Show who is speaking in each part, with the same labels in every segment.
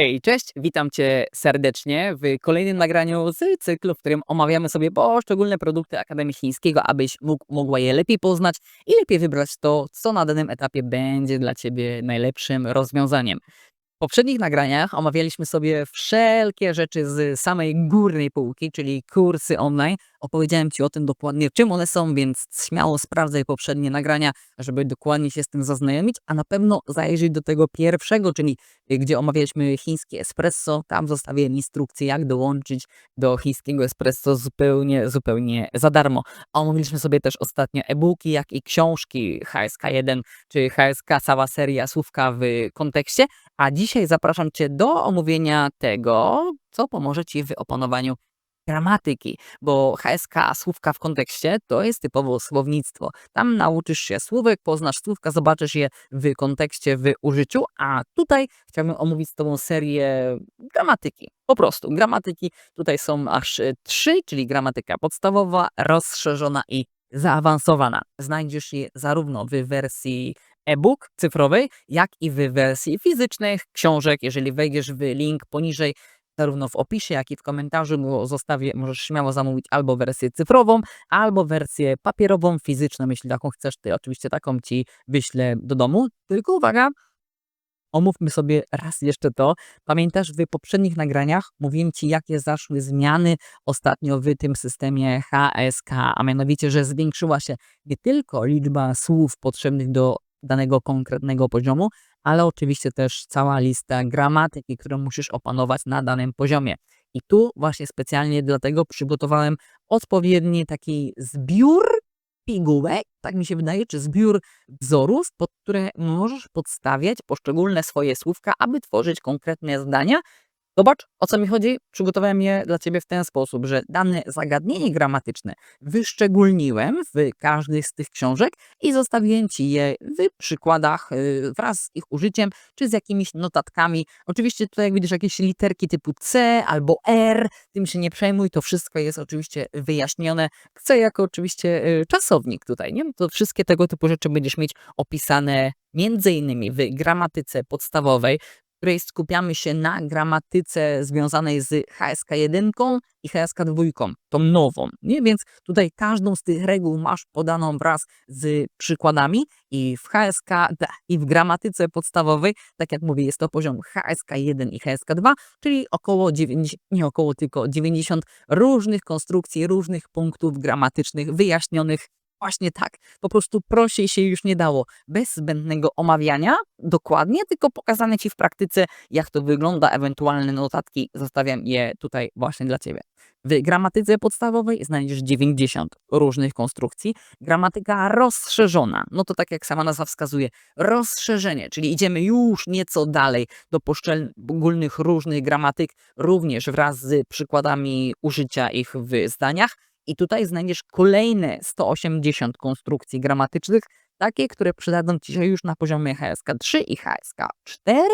Speaker 1: Hej, cześć, witam Cię serdecznie w kolejnym nagraniu z cyklu, w którym omawiamy sobie poszczególne produkty Akademii Chińskiego, abyś mógł, mogła je lepiej poznać i lepiej wybrać to, co na danym etapie będzie dla Ciebie najlepszym rozwiązaniem. W poprzednich nagraniach omawialiśmy sobie wszelkie rzeczy z samej górnej półki, czyli kursy online. Opowiedziałem Ci o tym dokładnie, czym one są, więc śmiało sprawdzaj poprzednie nagrania, żeby dokładnie się z tym zaznajomić, a na pewno zajrzyj do tego pierwszego, czyli gdzie omawialiśmy chińskie espresso. Tam zostawiłem instrukcję, jak dołączyć do chińskiego espresso zupełnie, zupełnie za darmo. A omówiliśmy sobie też ostatnio e-booki, jak i książki HSK1 czy HSK, cała seria słówka w kontekście. A dzisiaj zapraszam Cię do omówienia tego, co pomoże Ci w opanowaniu gramatyki, bo HSK, słówka w kontekście, to jest typowo słownictwo. Tam nauczysz się słówek, poznasz słówka, zobaczysz je w kontekście, w użyciu, a tutaj chciałbym omówić z Tobą serię gramatyki. Po prostu gramatyki. Tutaj są aż y, trzy, czyli gramatyka podstawowa, rozszerzona i zaawansowana. Znajdziesz je zarówno w wersji e-book cyfrowej, jak i w wersji fizycznych książek. Jeżeli wejdziesz w link poniżej, zarówno w opisie, jak i w komentarzu bo zostawię, możesz śmiało zamówić albo wersję cyfrową, albo wersję papierową, fizyczną, jeśli taką chcesz, ty oczywiście taką ci wyślę do domu. Tylko uwaga, omówmy sobie raz jeszcze to. Pamiętasz, w poprzednich nagraniach mówiłem ci, jakie zaszły zmiany ostatnio w tym systemie HSK, a mianowicie, że zwiększyła się nie tylko liczba słów potrzebnych do danego konkretnego poziomu, ale oczywiście też cała lista gramatyki, którą musisz opanować na danym poziomie. I tu właśnie specjalnie dlatego przygotowałem odpowiedni taki zbiór pigułek, tak mi się wydaje, czy zbiór wzorów, pod które możesz podstawiać poszczególne swoje słówka, aby tworzyć konkretne zdania, Zobacz, o co mi chodzi. Przygotowałem je dla Ciebie w ten sposób, że dane zagadnienie gramatyczne wyszczególniłem w każdej z tych książek i zostawiłem Ci je w przykładach y, wraz z ich użyciem, czy z jakimiś notatkami. Oczywiście tutaj jak widzisz jakieś literki typu C albo R, tym się nie przejmuj, to wszystko jest oczywiście wyjaśnione. Chcę jako oczywiście y, czasownik tutaj, nie? To wszystkie tego typu rzeczy będziesz mieć opisane między innymi w gramatyce podstawowej, której skupiamy się na gramatyce związanej z HSK1 i HSK2, tą nową. Nie? Więc tutaj każdą z tych reguł masz podaną wraz z przykładami i w HSK i w gramatyce podstawowej, tak jak mówię, jest to poziom HSK1 i HSK2, czyli około 90, nie około, tylko 90 różnych konstrukcji, różnych punktów gramatycznych wyjaśnionych Właśnie tak. Po prostu prościej się już nie dało. Bez zbędnego omawiania dokładnie, tylko pokazane Ci w praktyce, jak to wygląda. Ewentualne notatki zostawiam je tutaj właśnie dla Ciebie. W gramatyce podstawowej znajdziesz 90 różnych konstrukcji. Gramatyka rozszerzona, no to tak jak sama nazwa wskazuje, rozszerzenie, czyli idziemy już nieco dalej do poszczególnych różnych gramatyk, również wraz z przykładami użycia ich w zdaniach. I tutaj znajdziesz kolejne 180 konstrukcji gramatycznych, takie, które przydadzą Ci się już na poziomie HSK3 i HSK4,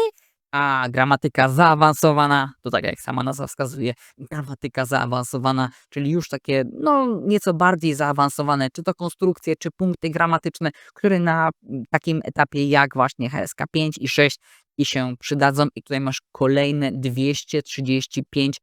Speaker 1: a gramatyka zaawansowana, to tak jak sama nazwa wskazuje, gramatyka zaawansowana, czyli już takie no nieco bardziej zaawansowane, czy to konstrukcje, czy punkty gramatyczne, które na takim etapie jak właśnie HSK5 i 6 i się przydadzą. I tutaj masz kolejne 235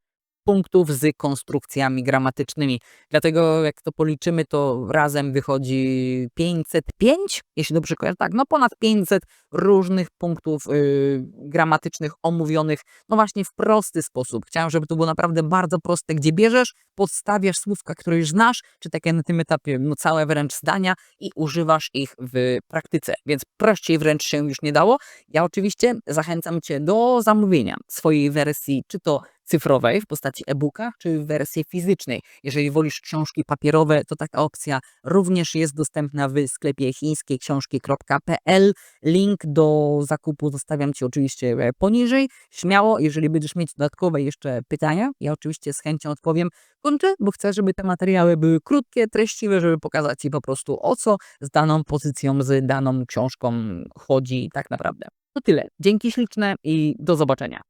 Speaker 1: punktów z konstrukcjami gramatycznymi. Dlatego jak to policzymy, to razem wychodzi 505, jeśli dobrze kojarzę, tak, no ponad 500 różnych punktów yy, gramatycznych omówionych, no właśnie w prosty sposób. Chciałem, żeby to było naprawdę bardzo proste, gdzie bierzesz, podstawiasz słówka, które już znasz, czy takie na tym etapie, no całe wręcz zdania i używasz ich w praktyce, więc prościej wręcz się już nie dało. Ja oczywiście zachęcam Cię do zamówienia swojej wersji, czy to cyfrowej w postaci e-booka, czy w wersji fizycznej. Jeżeli wolisz książki papierowe, to taka opcja również jest dostępna w sklepie chińskieksiążki.pl. Link do zakupu zostawiam Ci oczywiście e, poniżej. Śmiało, jeżeli będziesz mieć dodatkowe jeszcze pytania, ja oczywiście z chęcią odpowiem. Kończę, bo chcę, żeby te materiały były krótkie, treściwe, żeby pokazać Ci po prostu o co z daną pozycją, z daną książką chodzi tak naprawdę. To tyle. Dzięki śliczne i do zobaczenia.